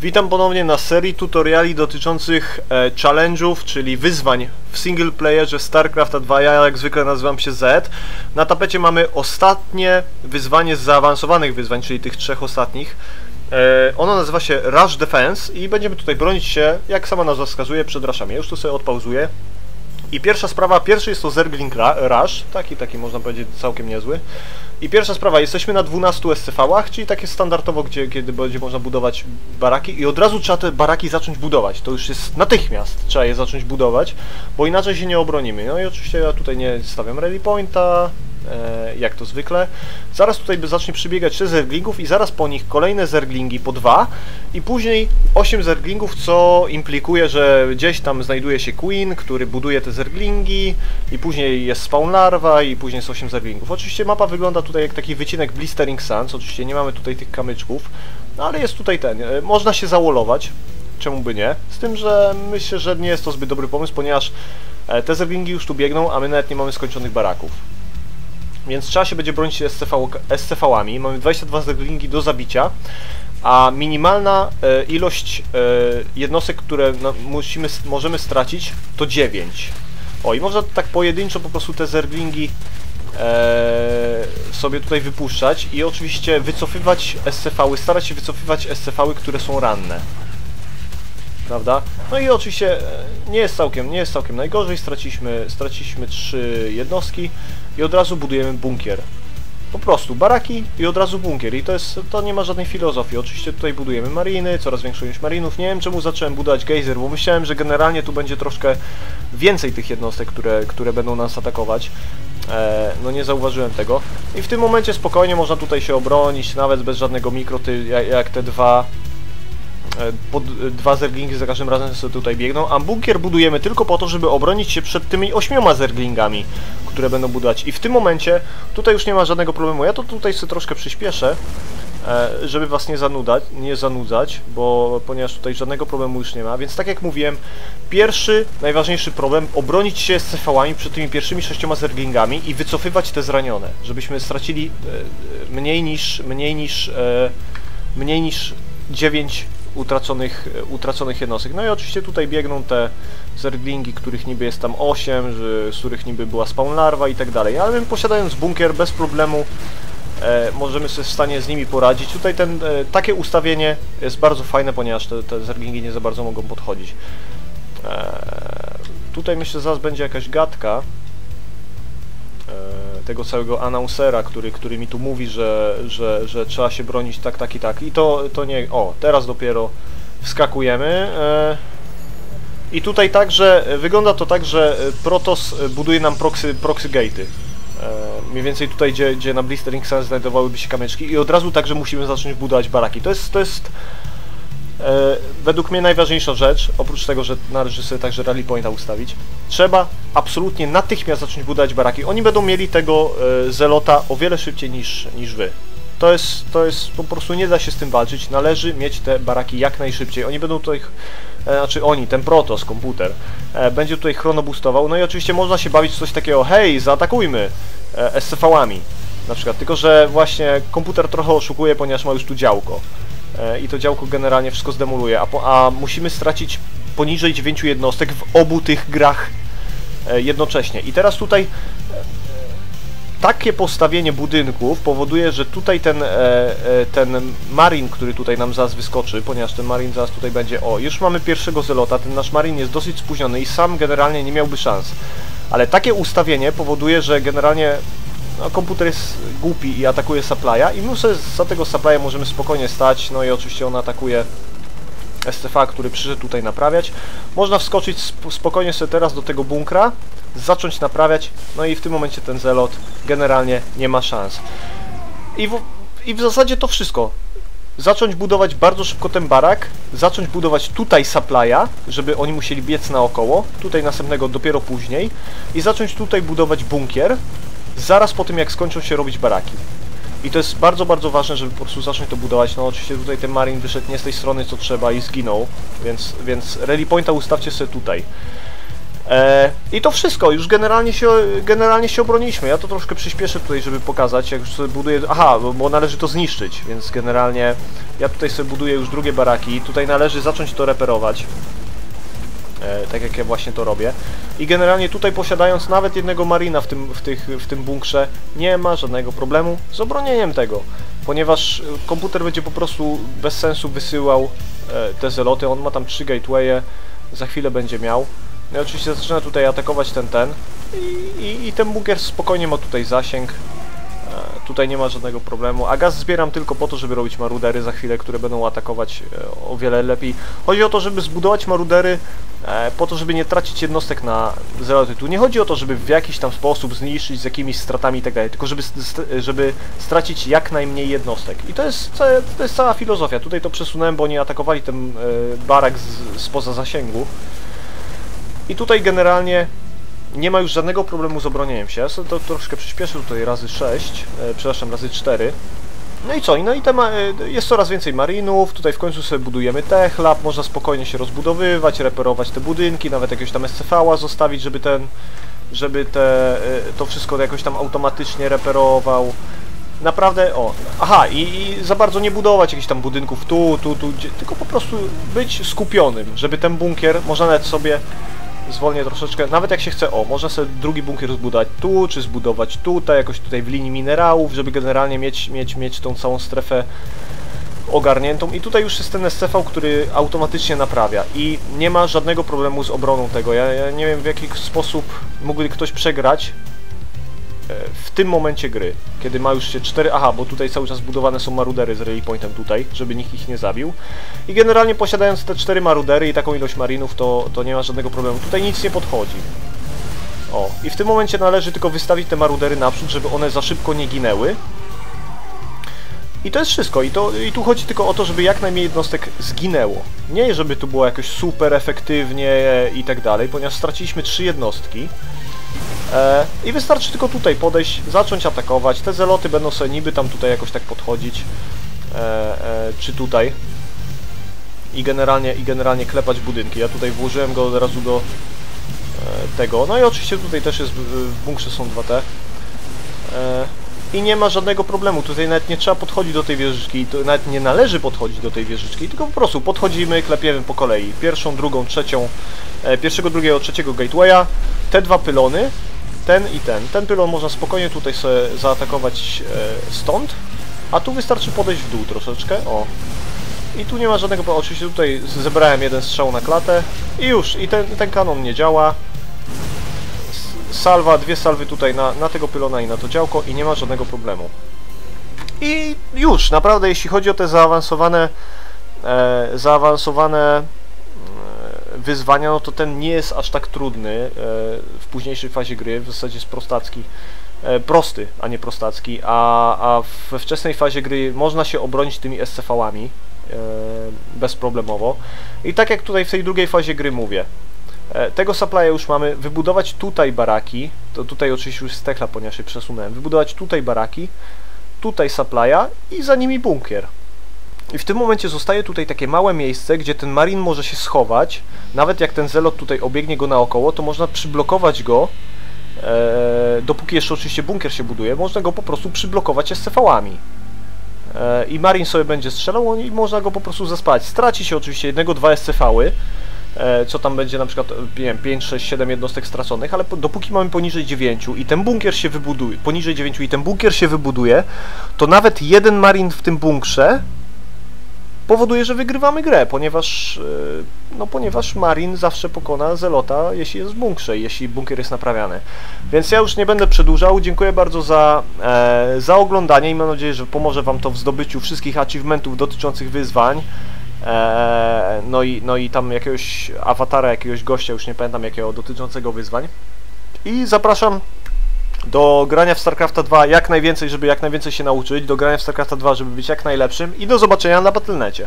Witam ponownie na serii tutoriali dotyczących e, challenge'ów, czyli wyzwań w single playerze StarCrafta 2. Ja jak zwykle nazywam się Z. Na tapecie mamy ostatnie wyzwanie z zaawansowanych wyzwań, czyli tych trzech ostatnich. E, ono nazywa się Rush Defense i będziemy tutaj bronić się, jak sama nazwa wskazuje, przed rushami. Ja już tu sobie odpauzuję. I pierwsza sprawa, pierwszy jest to Zergling Rush, taki, taki można powiedzieć całkiem niezły. I pierwsza sprawa, jesteśmy na 12 SCV-ach, czyli takie standardowo, gdzie kiedy będzie można budować baraki i od razu trzeba te baraki zacząć budować. To już jest natychmiast trzeba je zacząć budować, bo inaczej się nie obronimy. No i oczywiście ja tutaj nie stawiam ready pointa, jak to zwykle. Zaraz tutaj zacznie przybiegać 6 zerglingów i zaraz po nich kolejne zerglingi po dwa i później 8 zerglingów, co implikuje, że gdzieś tam znajduje się Queen, który buduje te zerglingi i później jest spawn larva i później jest 8 zerglingów. Oczywiście mapa wygląda tutaj jak taki wycinek Blistering Suns, oczywiście nie mamy tutaj tych kamyczków, no ale jest tutaj ten, e, można się załolować, czemu by nie, z tym, że myślę, że nie jest to zbyt dobry pomysł, ponieważ e, te zerglingi już tu biegną, a my nawet nie mamy skończonych baraków. Więc trzeba się będzie bronić SCV, SCV-ami. Mamy 22 zerglingi do zabicia, a minimalna e, ilość e, jednostek, które no, musimy, możemy stracić, to 9. O, i można tak pojedynczo po prostu te zerglingi e, sobie tutaj wypuszczać i oczywiście wycofywać SCV-y, starać się wycofywać SCV-y, które są ranne. Prawda? No i oczywiście e, nie jest całkiem, nie jest całkiem najgorzej, straciliśmy, straciliśmy trzy jednostki i od razu budujemy bunkier. Po prostu baraki i od razu bunkier i to jest, to nie ma żadnej filozofii. Oczywiście tutaj budujemy mariny, coraz większą ilość marinów. Nie wiem czemu zacząłem budować gejzer, bo myślałem, że generalnie tu będzie troszkę więcej tych jednostek, które, które będą nas atakować. E, no nie zauważyłem tego. I w tym momencie spokojnie można tutaj się obronić, nawet bez żadnego mikro, jak te dwa e, pod, dwa zerglingi za każdym razem sobie tutaj biegną, a bunkier budujemy tylko po to, żeby obronić się przed tymi ośmioma zerglingami, które będą budować. I w tym momencie tutaj już nie ma żadnego problemu. Ja to tutaj sobie troszkę przyspieszę, e, żeby was nie, zanudać, nie zanudzać, bo ponieważ tutaj żadnego problemu już nie ma. Więc tak jak mówiłem, pierwszy, najważniejszy problem, obronić się z CV-ami przed tymi pierwszymi sześcioma zerglingami i wycofywać te zranione, żebyśmy stracili e, mniej niż, mniej niż, mniej niż 9 utraconych, utraconych jednostek. No i oczywiście tutaj biegną te zerglingi, których niby jest tam 8, że, z których niby była spawn larwa i tak dalej. Ale my posiadając bunkier bez problemu e, możemy sobie w stanie z nimi poradzić. Tutaj ten, e, takie ustawienie jest bardzo fajne, ponieważ te, te zerglingi nie za bardzo mogą podchodzić. E, tutaj myślę, że zaraz będzie jakaś gadka e, tego całego announcera, który, który mi tu mówi, że, że, że trzeba się bronić tak, tak i tak. I to, to nie... O, teraz dopiero wskakujemy. E, I tutaj także, wygląda to tak, że Protoss buduje nam proxy, proxy gate'y. E, mniej więcej tutaj, gdzie, gdzie na Blistering Sun znajdowałyby się kamyczki i od razu także musimy zacząć budować baraki. To jest, to jest według mnie najważniejsza rzecz, oprócz tego, że należy sobie także rally pointa ustawić. Trzeba absolutnie natychmiast zacząć budować baraki. Oni będą mieli tego e, zelota o wiele szybciej niż, niż wy. To jest, to jest, po prostu nie da się z tym walczyć, należy mieć te baraki jak najszybciej. Oni będą tutaj, e, znaczy oni, ten Protoss, komputer, e, będzie tutaj chronoboostował, no i oczywiście można się bawić coś takiego, hej, zaatakujmy e, SCV-ami, na przykład, tylko że właśnie komputer trochę oszukuje, ponieważ ma już tu działko e, i to działko generalnie wszystko zdemoluje, a, po, a musimy stracić poniżej 9 jednostek w obu tych grach e, jednocześnie. I teraz tutaj takie postawienie budynków powoduje, że tutaj ten, e, e, ten marin, który tutaj nam zaraz wyskoczy, ponieważ ten marin zaraz tutaj będzie, o, już mamy pierwszego zelota, ten nasz marin jest dosyć spóźniony i sam generalnie nie miałby szans. Ale takie ustawienie powoduje, że generalnie no, komputer jest głupi i atakuje supply'a i my sobie za tego supply'a możemy spokojnie stać, no i oczywiście on atakuje SCV, który przyszedł tutaj naprawiać. Można wskoczyć sp spokojnie sobie teraz do tego bunkra, zacząć naprawiać, no i w tym momencie ten zelot generalnie nie ma szans. I w, i w zasadzie to wszystko. Zacząć budować bardzo szybko ten barak, zacząć budować tutaj supply'a, żeby oni musieli biec naokoło, tutaj następnego dopiero później i zacząć tutaj budować bunkier, zaraz po tym jak skończą się robić baraki. I to jest bardzo, bardzo ważne, żeby po prostu zacząć to budować. No oczywiście tutaj ten Marine wyszedł nie z tej strony co trzeba i zginął, więc, więc rally pointa ustawcie sobie tutaj. E, I to wszystko, już generalnie się, generalnie się obroniliśmy. Ja to troszkę przyspieszę tutaj, żeby pokazać, jak już sobie buduję... Aha, bo, bo należy to zniszczyć, więc generalnie ja tutaj sobie buduję już drugie baraki. Tutaj należy zacząć to reperować. E, tak jak ja właśnie to robię. I generalnie tutaj posiadając nawet jednego marina w tym, w, tych, w tym bunkrze, nie ma żadnego problemu z obronieniem tego. Ponieważ komputer będzie po prostu bez sensu wysyłał e, te zeloty. On ma tam trzy gatewaye, za chwilę będzie miał. No i oczywiście zaczyna tutaj atakować ten ten i, i, i ten bunkier spokojnie ma tutaj zasięg. E, tutaj nie ma żadnego problemu, a gaz zbieram tylko po to, żeby robić marudery za chwilę, które będą atakować e, o wiele lepiej. Chodzi o to, żeby zbudować marudery e, po to, żeby nie tracić jednostek na zeloty. Tu nie chodzi o to, żeby w jakiś tam sposób zniszczyć z jakimiś stratami i tak dalej, tylko żeby, żeby stracić jak najmniej jednostek. I to jest, to jest cała filozofia. Tutaj to przesunąłem, bo oni atakowali ten barak z, spoza zasięgu. I tutaj generalnie nie ma już żadnego problemu z obronieniem się. Ja sobie to troszkę przyspieszę tutaj razy 6, e, przepraszam, razy 4. No i co? No i te e, jest coraz więcej marinów, tutaj w końcu sobie budujemy techlab, można spokojnie się rozbudowywać, reperować te budynki, nawet jakiegoś tam SCV-a zostawić, żeby ten, żeby te, e, to wszystko jakoś tam automatycznie reperował. Naprawdę, o, aha, i, i za bardzo nie budować jakichś tam budynków tu, tu, tu, gdzie, tylko po prostu być skupionym, żeby ten bunkier, można nawet sobie zwolnię troszeczkę, nawet jak się chce, o, można sobie drugi bunkier zbudować tu, czy zbudować tutaj, jakoś tutaj w linii minerałów, żeby generalnie mieć, mieć, mieć tą całą strefę ogarniętą. I tutaj już jest ten SCV, który automatycznie naprawia. I nie ma żadnego problemu z obroną tego. Ja, ja nie wiem w jaki sposób mógłby ktoś przegrać w tym momencie gry, kiedy ma już się cztery... Aha, bo tutaj cały czas budowane są marudery z rally pointem tutaj, żeby nikt ich nie zabił. I generalnie posiadając te cztery marudery i taką ilość marinów, to, to nie ma żadnego problemu. Tutaj nic nie podchodzi. O, i w tym momencie należy tylko wystawić te marudery naprzód, żeby one za szybko nie ginęły. I to jest wszystko. I, to, I tu chodzi tylko o to, żeby jak najmniej jednostek zginęło. Nie żeby tu było jakoś super efektywnie i tak dalej, ponieważ straciliśmy trzy jednostki. E, I wystarczy tylko tutaj podejść, zacząć atakować. Te zeloty będą sobie niby tam tutaj jakoś tak podchodzić. E, e, czy tutaj. I generalnie, I generalnie klepać budynki. Ja tutaj włożyłem go od razu do tego. No i oczywiście tutaj też jest, w bunkrze są 2T. E, I nie ma żadnego problemu. Tutaj nawet nie trzeba podchodzić do tej wieżyczki. Nawet nie należy podchodzić do tej wieżyczki, tylko po prostu podchodzimy, klepiemy po kolei. Pierwszą, drugą, trzecią, pierwszego, drugiego, trzeciego gatewaya. Te dwa pylony ten i ten. Ten pylon można spokojnie tutaj sobie zaatakować e, stąd, a tu wystarczy podejść w dół troszeczkę, o. I tu nie ma żadnego, oczywiście tutaj zebrałem jeden strzał na klatę i już, i ten, ten kanon nie działa. Salwa, dwie salwy tutaj na, na tego pylona i na to działko i nie ma żadnego problemu. I już, naprawdę jeśli chodzi o te zaawansowane e, zaawansowane wyzwania, no to ten nie jest aż tak trudny e, w późniejszej fazie gry, w zasadzie jest prostacki, e, prosty, a nie prostacki, a, a we wczesnej fazie gry można się obronić tymi SCV-ami e, bezproblemowo. I tak jak tutaj w tej drugiej fazie gry mówię, tego supply'a już mamy, wybudować tutaj baraki, to tutaj oczywiście już jest techla, ponieważ się przesunąłem, wybudować tutaj baraki, tutaj supply'a i za nimi bunkier. I w tym momencie zostaje tutaj takie małe miejsce, gdzie ten marin może się schować. Nawet jak ten zelot tutaj obiegnie go naokoło, to można przyblokować go, e, dopóki jeszcze oczywiście bunkier się buduje, można go po prostu przyblokować SCV-ami. E, I marin sobie będzie strzelał i można go po prostu zaspać. Straci się oczywiście jednego, dwa SCV-y, e, co tam będzie na przykład, nie wiem, 5, 6, 7 jednostek straconych, ale dopóki mamy poniżej 9 i ten bunkier się wybuduje, poniżej 9 i ten bunkier się wybuduje, to nawet jeden marin w tym bunkrze powoduje, że wygrywamy grę, ponieważ, e, no, ponieważ Marin zawsze pokona Zelota, jeśli jest w bunkrze, jeśli bunkier jest naprawiany. Więc ja już nie będę przedłużał. Dziękuję bardzo za, e, za oglądanie i mam nadzieję, że pomoże Wam to w zdobyciu wszystkich achievementów dotyczących wyzwań. E, no, i, no i tam jakiegoś awatara, jakiegoś gościa, już nie pamiętam jakiego, dotyczącego wyzwań. I zapraszam do grania w StarCrafta 2 jak najwięcej, żeby jak najwięcej się nauczyć, do grania w StarCrafta 2, żeby być jak najlepszym i do zobaczenia na Battle.necie.